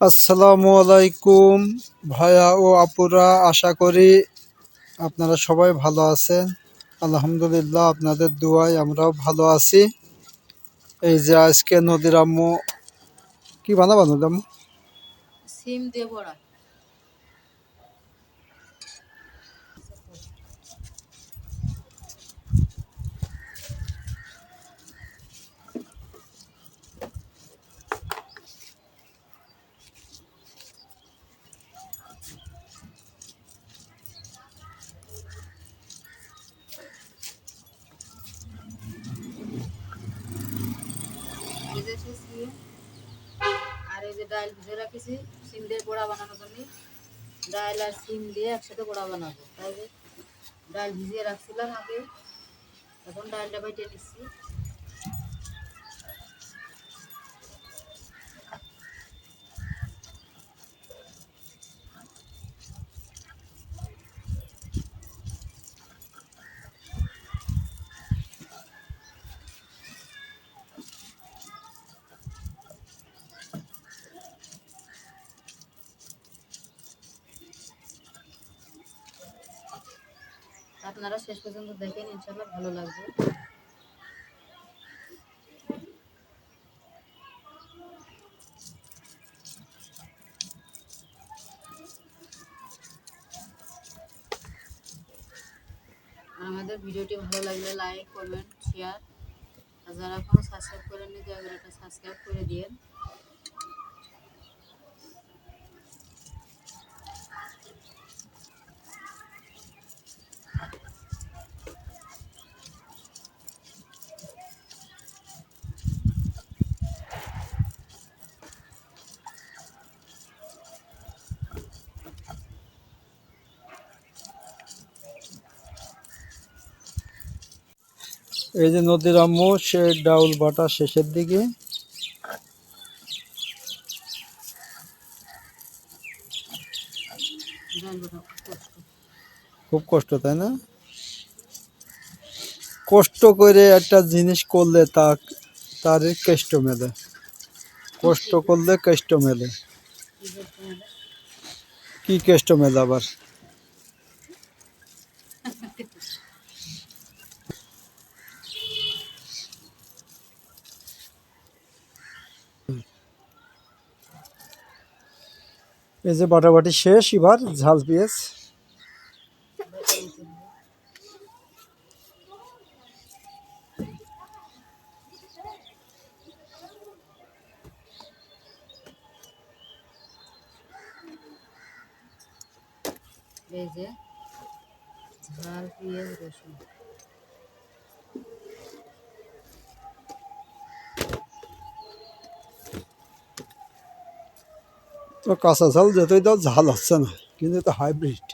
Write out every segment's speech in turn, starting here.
আসসালামু আলাইকুম ভাইয়া ও আপুরা, আশা করি আপনারা সবাই ভালো আছেন। আলহামদুলিল্লাহ আপনাদের দোয়ায় আমরাও ভালো আছি। এই যে আজকে নদীর আম্মু, কি বানাবানো আম্মু? সিম দিয়ে ডাল ভিজে রাখেছি, সিম দিয়ে বড়া বানানোর জন্য। ডাল আর সিম দিয়ে একসাথে বড়া বানাবো। তাই ডাল ভিজিয়ে রাখছিলাম আগে। এখন ডালটা বাইটে নিচ্ছি। আপনারা শেষ পর্যন্ত দেখেন ইনশাল্লাহ ভালো লাগবে। আমাদের ভিডিওটি ভালো লাগলে লাইক, কমেন্ট শেয়ার আর যারা এখনও সাবস্ক্রাইব করেননি, দয়া করে একটা সাবস্ক্রাইব করে দিন এই যে নদীর আম্মু, সে ডাউল বাটা শেষের দিকে। খুব কষ্ট, তাই না? কষ্ট করে একটা জিনিস করলে তা, তার কেষ্ট মেলে। কষ্ট করলে কেষ্ট মেলে। কি কেষ্ট মেলে আবার? এই যে বাটাবাটি শেষ এবার ঝাল পেঁয়াজ। এই যে ঝাল পেঁয়াজ রসুন। তো কাঁচা ঝাল যতই দাও ঝাল হচ্ছে না কিন্তু তো হাইব্রিড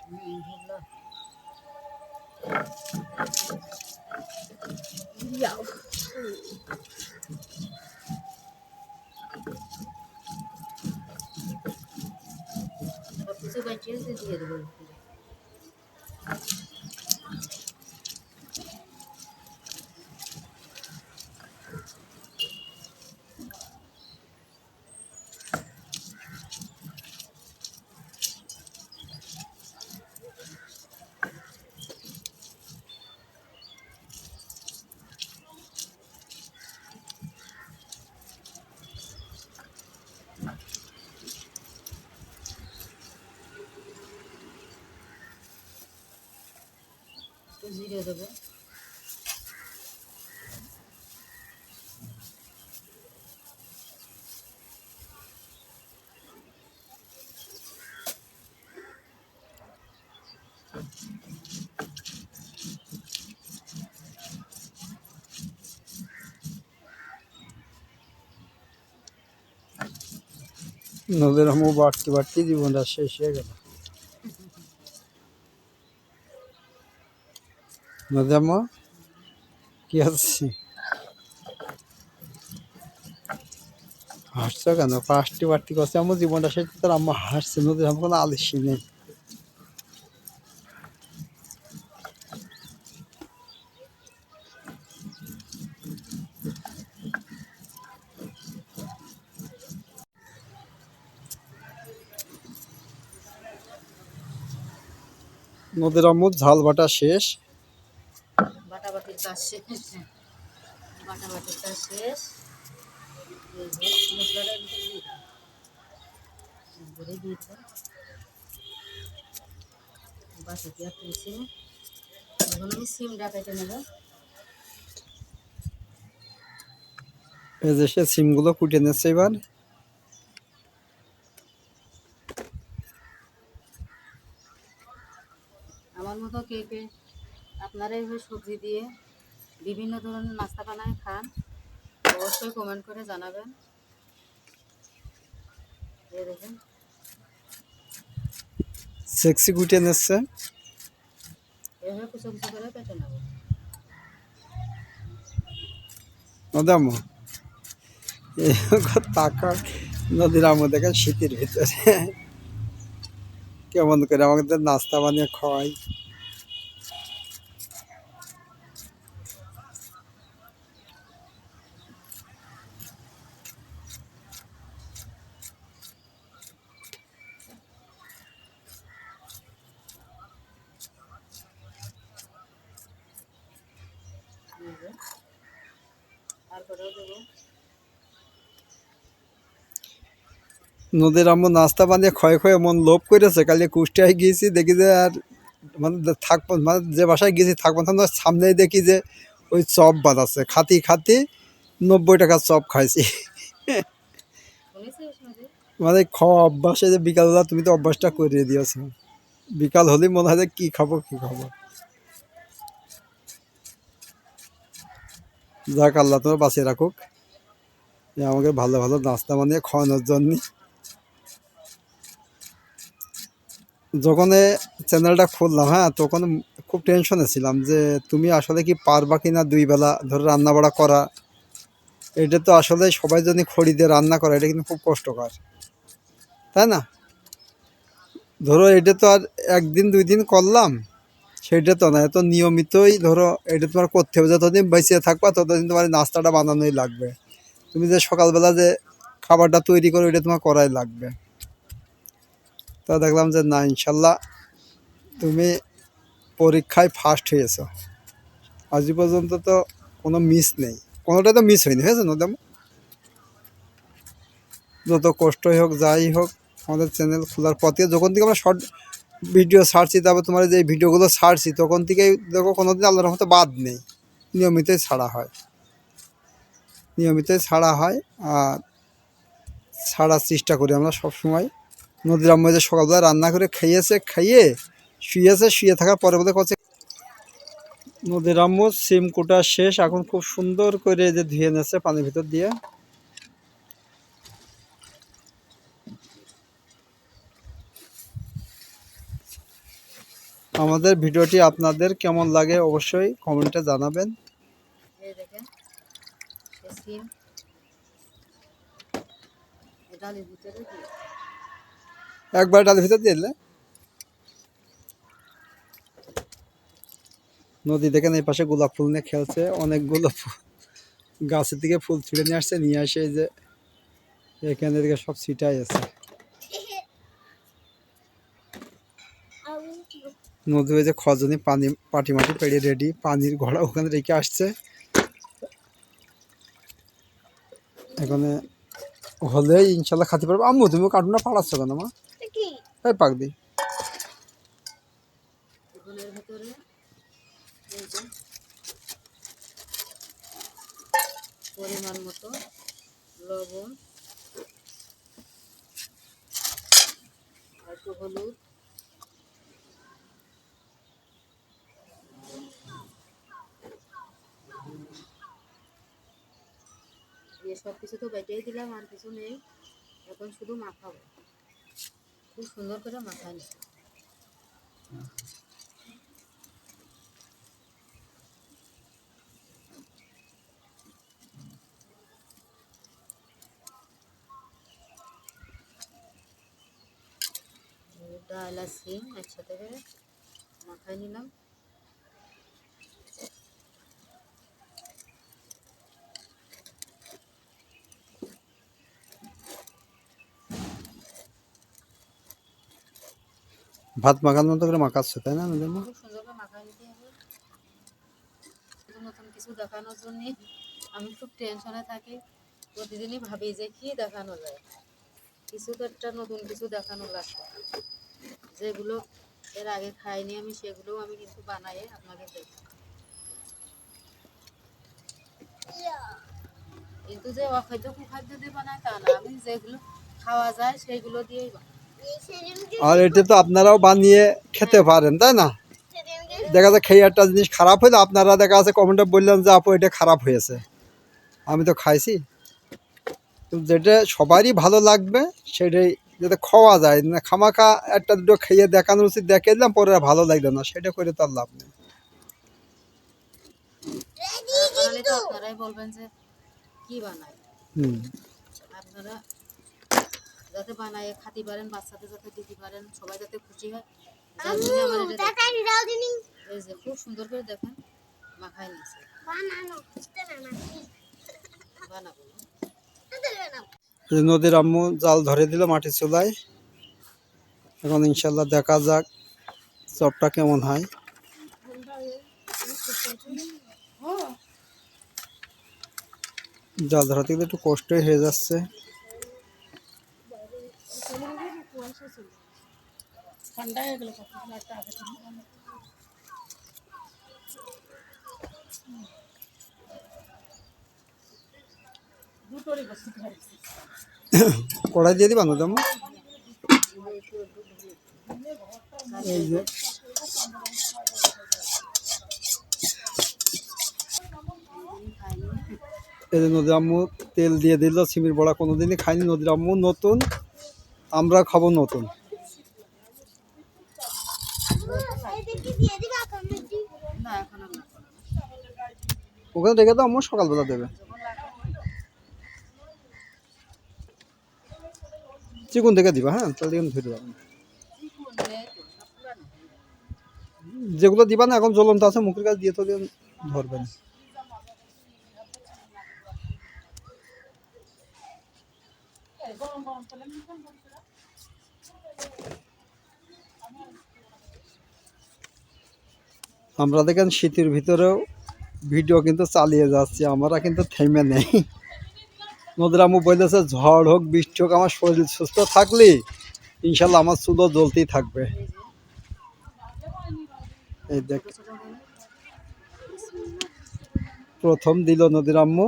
দিয়ে দেবো। জিরে দেবো। নদীর আম্মু বাড়তি বাড়তি জীবনটা শেষ হয়ে গেল। মজাম কি আছে? হাসছো কেন? পাঁচটি বাড়তি করছে আমার জীবনটা সেটা তার আমার হাসছে নদী আমার কোনো আলিসি নেই। নদীর আমুদ ঝাল বাটা শেষ। বাটির কাজ শেষ। বাটা বাটির কাজ শেষ মশলাটা একটু দিয়ে সিমগুলো কুটে নিচ্ছে এবার আমার মতো কে কে আপনারা এইভাবে সবজি দিয়ে বিভিন্ন ধরনের নাস্তা বানায় খান অবশ্যই কমেন্ট করে জানাবেন। এই দেখেন। সেক্সি কুটে নিচ্ছে। এভাবে কুচো কুচো করে কেটে নেব। নদাম টাকা নদীর আমুদ দেখেন শীতের ভিতরে। কেমন করে আমাদের নাস্তা বানিয়ে খাওয়াই এই যে। আর কটাও দেবো নদীর আম্মু নাস্তা বানিয়ে ক্ষয় ক্ষয়ে মন লোভ করেছে। কালকে কুষ্টিয়ায় গিয়েছি, দেখি যে আর মানে থাকব মানে যে বাসায় গেছি থাকব ওর সামনেই দেখি যে ওই চপ বানাচ্ছে। খাতি খাতি নব্বই টাকার চপ খাইছি। মানে খাওয়া অভ্যাসে যে বিকালবেলা তুমি তো অভ্যাসটা করিয়ে দিয়েছ। বিকাল হলেই মনে হয় যে কী খাব কী খাব। যাক, আল্লাহ তোমার বাঁচিয়ে রাখুক। আমাকে ভালো ভালো নাস্তা বানিয়ে খাওয়ানোর জন্য। যখন চ্যানেলটা খুললাম হ্যাঁ তখন খুব টেনশনে ছিলাম যে তুমি আসলে কি পারবা কি না দুই বেলা ধরে রান্না বাড়া করা? এটা তো আসলে সবাই যদি খড়ি দিয়ে রান্না করে, এটা কিন্তু খুব কষ্টকর। তাই না? ধরো এটা তো আর একদিন, দুই দিন করলাম, সেটা তো না, এত নিয়মিতই ধরো এটা তোমার করতে হবে, যতদিন বেঁচে থাকবা ততদিন তোমার নাস্তাটা বানানোই লাগবে। তুমি যে সকালবেলা যে খাবারটা তৈরি করো, এটা তোমার করাই লাগবে। তা দেখলাম যে না, ইনশাল্লাহ তুমি পরীক্ষায় ফার্স্ট হয়েছো। আজ পর্যন্ত তো কোনো মিস নেই। কোনোটাই তো মিস হয়নি, হয়েছে না তেমন? যত কষ্টই হোক, যাই হোক, আমাদের চ্যানেল খোলার পথে। যখন থেকে আমরা শর্ট ভিডিও ছাড়ছি, তারপর তোমার যে ভিডিওগুলো ছাড়ছি, তখন থেকেই দেখো কোনোদিন আল্লাহর মতো বাদ নেই। নিয়মিতই ছাড়া হয়। নিয়মিতই ছাড়া হয়, আর ছাড়ার চেষ্টা করি আমরা সব সময় নদীর আম্মা যে সকালবেলা রান্না করে খাইয়েছে, খাইয়ে শুয়েছে, শুয়ে থাকার পরে বলে কচ্ছে নদীর আম্মু সিম কোটা শেষ, এখন খুব সুন্দর করে যে ধুয়ে নেছে পানির ভিতর দিয়ে। আমাদের ভিডিওটি আপনাদের কেমন লাগে অবশ্যই কমেন্টে জানাবেন সে সিম এই ডালের ভিতরে দিয়ে একবার ডালের ভিতর দিয়ে দিলে। নদী দেখেন এই পাশে গোলাপ ফুল নিয়ে খেলছে, অনেকগুলো ফুল গাছের দিকে ফুল ছিঁড়ে নিয়ে আসছে, নিয়ে আসে যে এখানে দিকে সব ছিটাই আছে। নদী যে খজনি পানি পাটি মাটি পেড়ে রেডি, পানির ঘোড়া ওখানে রেখে আসছে। এখানে হলেই ইনশাল্লাহ খাতে পারব। আম্মু, তুমি কার্টুনটা পাড়াচ্ছ কেন মা? এই পাক দি ফুলের ভিতরে এই যে পরিমাণ মতো লবণ আর একটু হলুদ, দিয়ে সব কিছু তো বেটেই দিলাম, আর কিছু নেই। এখন শুধু মাখাবো। খুব সুন্দর করে মাথা নিচ্ছি ডাল আর সিম একসাথে করে মাখায় নিলাম। ভাত মাখানোর মতো করে মাখাচ্ছে তাই না হবে। নতুন কিছু দেখানোর জন্য আমি খুব টেনশনে থাকি। প্রতিদিনই ভাবি যে কি দেখানো যায়। কিছু তো একটা নতুন কিছু দেখানো লাগবে। যেগুলো এর আগে খাইনি আমি সেগুলোও আমি কিন্তু বানাই আপনাকে দেখ কিন্তু যে অখাদ্য কুখাদ্য দিয়ে বানায় তা না। আমি যেগুলো খাওয়া যায় সেগুলো দিয়েই বানাই। আর এটা তো আপনারাও বানিয়ে খেতে পারেন তাই না? দেখা যায় খেয়ে একটা জিনিস খারাপ হলে আপনারা দেখা যাচ্ছে কমেন্টে বললেন যে আপু এটা খারাপ হয়েছে। আমি তো খাইছি। তো যেটা সবারই ভালো লাগবে সেটাই যাতে খাওয়া যায়। না খামাখা একটা দুটো খেয়ে দেখানো উচিত দেখে দিলাম পরে আর ভালো লাগবে না সেটা করে তার লাভ নেই। আপনারাই বলবেন যে কি বানায় হুম। আপনারা যাতে বানায় খাতে পারেন বাচ্চাদের যাতে দিতে পারেন সবাই যাতে খুশি হয়। এই যে খুব সুন্দর করে দেখেন মাখায় নিয়েছে। বানাবো। নদীর আম্মু জাল ধরে দিল মাটির চুলায়। এখন ইনশাল্লাহ দেখা যাক চপটা কেমন হয়। জাল ধরাতে গেলে একটু কষ্টই হয়ে যাচ্ছে। কড়াই দিয়ে দিবা নদী আম্মু এই যে। এই যে নদীর আম্মু তেল দিয়ে দিল, সিমির বড়া কোনোদিনই খাইনি নদীর আম্মু নতুন। আমরা খাব নতুন। আমরা ওখানে রেখে দাও আম্মু, সকালবেলা দেবে। চিকুন দেখে দিবা হ্যাঁ? তাহলে এখন ধরে যাবেন যেগুলো দিবা না, এখন জ্বলন্ত আছে, মুখের কাছে দিয়ে তো ধরবেন আমরা দেখেন শীতের ভিতরেও ভিডিও কিন্তু চালিয়ে যাচ্ছি, আমরা কিন্তু থেমে নেই। নদীর আমু বলেছে ঝড় হোক, বৃষ্টি হোক, আমার শরীর সুস্থ থাকলে, ইনশাল্লাহ আমার চুলো জ্বলতেই থাকবে। এই দেখ, প্রথম দিল নদীর আম্মু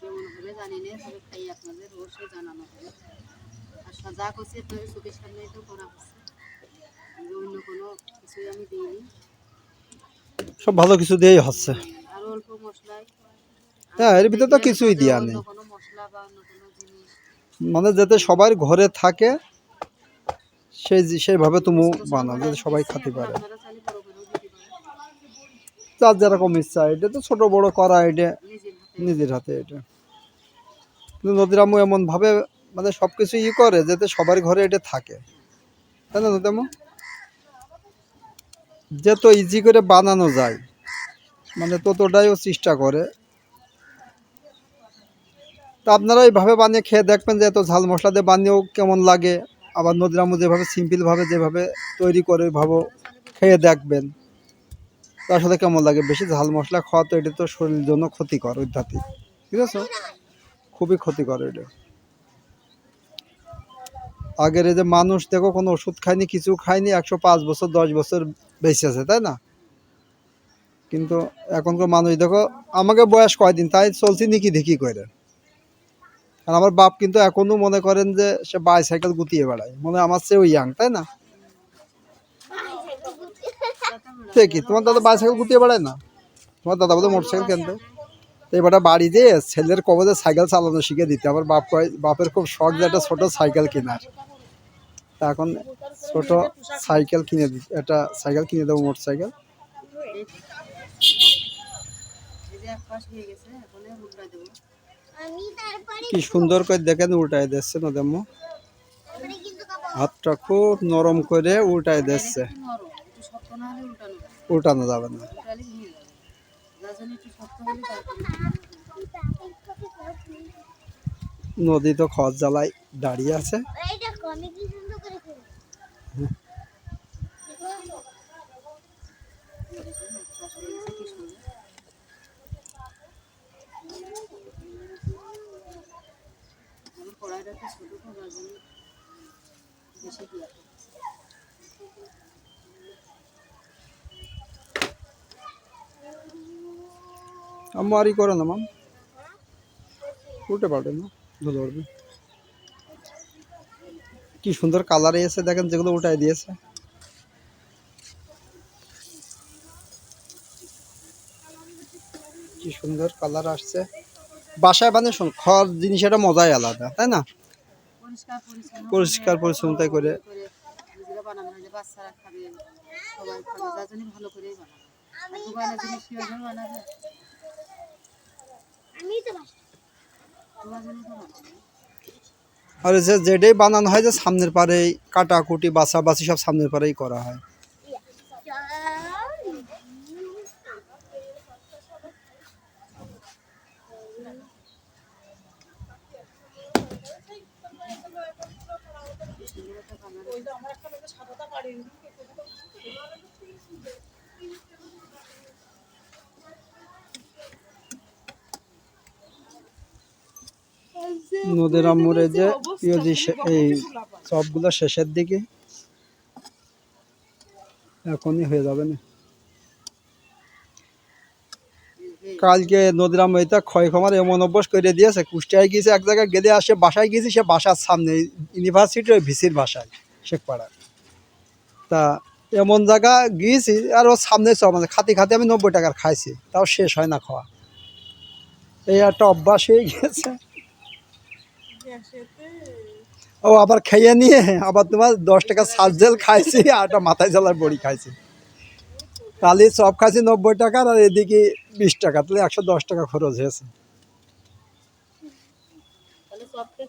কেমন হবে জানি না তবে খাই অবশ্যই জানানো হবে আর সা- যা করছি আপনাদের চোখের সামনেই তো করা হচ্ছে অন্য কোনো কিছুই আমি দিইনি সব ভালো কিছু দিয়েই হচ্ছে। আর অল্প মশলায় হ্যাঁ, এর ভিতরে তো কিছুই অন্য নেই। মানে যাতে সবার ঘরে থাকে সেই সেইভাবে তুমি বানাও যাতে সবাই খেতে পারে। যার যেরকম ইচ্ছা এটা তো ছোট বড় করা এটা নিজের হাতে এটা। কিন্তু নদীর আম্মু এমন ভাবে মানে সবকিছু ই করে যাতে সবার ঘরে এটা থাকে। তাই না নদীর আম্মু যত ইজি করে বানানো যায় মানে ততটাই ও চেষ্টা করে। তা আপনারা এইভাবে বানিয়ে খেয়ে দেখবেন যে এত ঝাল মশলা দিয়ে বানিয়েও কেমন লাগে। আবার নদীরামু যেভাবে সিম্পলভাবে যেভাবে তৈরি করে ওইভাবে খেয়ে দেখবেন। তার সাথে কেমন লাগে? বেশি ঝাল মশলা খাওয়া তো এটা তো শরীরের জন্য ক্ষতিকর অত্যাধিক ঠিক আছে? খুবই ক্ষতিকর এটা। আগের এই যে মানুষ দেখো কোনো ওষুধ খায়নি কিছু খায়নি একশো পাঁচ বছর দশ বছর বেঁচে আছে তাই না? কিন্তু এখনকার মানুষ দেখো আমাকে বয়স কয়দিন তাই চলছি নাকি দেখি করে আর আমার বাপ কিন্তু এখনও মনে করেন যে সে বাইসাইকেল গুতিয়ে বেড়ায় মনে হয় আমার চেয়েও ইয়াং তাই না? সে কি? তোমার দাদা বাইসাইকেল গুতিয়ে বেড়ায় না? তোমার দাদা বোধহয় মোটরসাইকেল কিনতে? তো এবারে বাড়ি যেয়ে ছেলের কবজে সাইকেল চালানো শিখে দিতে। আমার বাপ বাপের খুব শখ যে একটা ছোটো সাইকেল কেনার। তা এখন ছোট সাইকেল কিনে দি, একটা সাইকেল কিনে দেবো মোটর সাইকেল কি সুন্দর করে দেখেন, উল্টায় দিচ্ছে নদেম্মু হাতটা খুব নরম করে উল্টায় দিচ্ছে। উল্টানো যাবে না। নদী তো খজ জ্বালায় দাঁড়িয়ে আছে। কড়াইটা একটু ছোটো জন্য বেশি দিয়া ই করো না মাম। উল্টে পাল্টে না ধুলো উঠবে কি সুন্দর কালার এসে দেখেন যেগুলো উঠাই দিয়েছে। কি সুন্দর কালার আসছে। বাসায় বানিয়ে শোন খড় জিনিস এটা মজাই আলাদা তাই না? পরিষ্কার পরিচ্ছন্ন। পরিষ্কার পরিচ্ছন্নতাই করে করে। নিজেরা বানানো আর যে যেটাই বানানো হয় যে সামনের পারে কাটাকুটি বাছা বাছি সব সামনের পারেই করা হয়। নদীর আম্মুরে যে পিওজি এই সবগুলো শেষের দিকে এখনই হয়ে যাবে না। কালকে নদীর আম্মু এটা ক্ষয় ক্ষমার এমন অভ্যাস করে দিয়েছে, কুষ্টিয়ায় গিয়েছে, এক জায়গায় গেলে আসে, বাসায় গিয়েছি, সে বাসার সামনে ইউনিভার্সিটির ওই ভিসির বাসায় শেখপাড়া তা এমন জায়গা গিয়েছি, আর ওর সামনে সব মানে খাতে খাতে আমি নব্বই টাকার খাইছি, তাও শেষ হয় না খাওয়া। এই একটা অভ্যাস হয়ে গেছে ও আবার খেয়ে নিয়ে আবার তোমার দশ টাকা সার্জেল খাইছি আর একটা মাথায় জ্বালার বড়ি খাইছি। তাহলে সব খাইছি নব্বই টাকার আর এদিকে বিশ টাকা তাহলে একশো দশ টাকা খরচ হয়েছে। তাহলে সবকে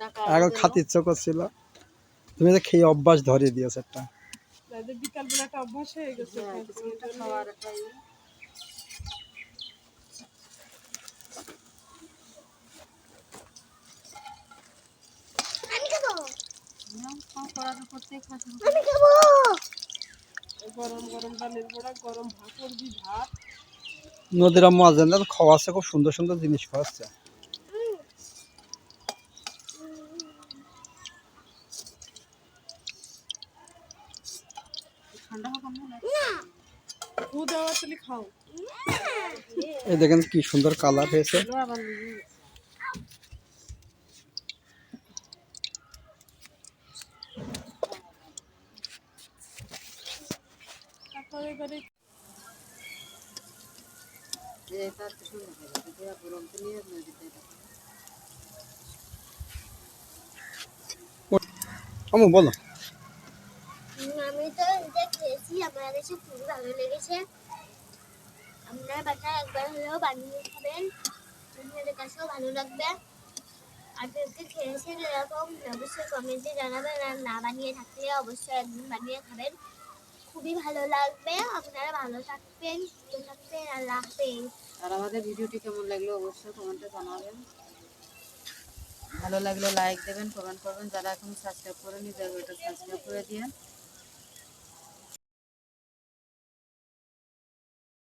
টাকা এখন খাতে ইচ্ছে করছিল। তুমি তো খেয়ে অভ্যাস ধরিয়ে দিয়েছে একটা। বিকালবেলা একটা অভ্যাস হয়ে গেছে হ্যাঁ, কিছুটা খাওয়ার একটা ইয়ে। আমি খাব নিয়ম খাও, পড়াশোনা করতে খাতে আমি খাব। গরম গরম ডালের বড়া গরম ভাত করবি ভাত নদীর আম্মু খাওয়াচ্ছে খুব সুন্দর সুন্দর জিনিস খাওয়াচ্ছে। এই দেখেন কি সুন্দর কালার হয়েছে আবার নিজে তারপরে এবারে এটা একটু সুন্দর হবে এটা গরম তো নিয়ে নদীতে এটা বলো। আমি তো এটা খেয়েছি আমার কাছে খুবই ভালো লেগেছে। আপনার বাসায় একবার হলেও বানিয়ে খাবেন আপনাদের কাছেও ভালো লাগবে। আর কেউ খেয়েছেন এরকম অবশ্যই কমেন্টে জানাবেন আর না বানিয়ে থাকলে অবশ্যই একদিন বানিয়ে খাবেন। খুবই ভালো লাগবে আপনারা ভালো থাকবেন সুস্থ থাকবেন আল্লাহ হাফেজ। আর আমাদের ভিডিওটি কেমন লাগল অবশ্যই কমেন্টে জানাবেন। ভালো লাগলে লাইক দেবেন কমেন্ট করবেন। যারা এখন সাবস্ক্রাইব করেনি দয়া করে সাবস্ক্রাইব করে দিন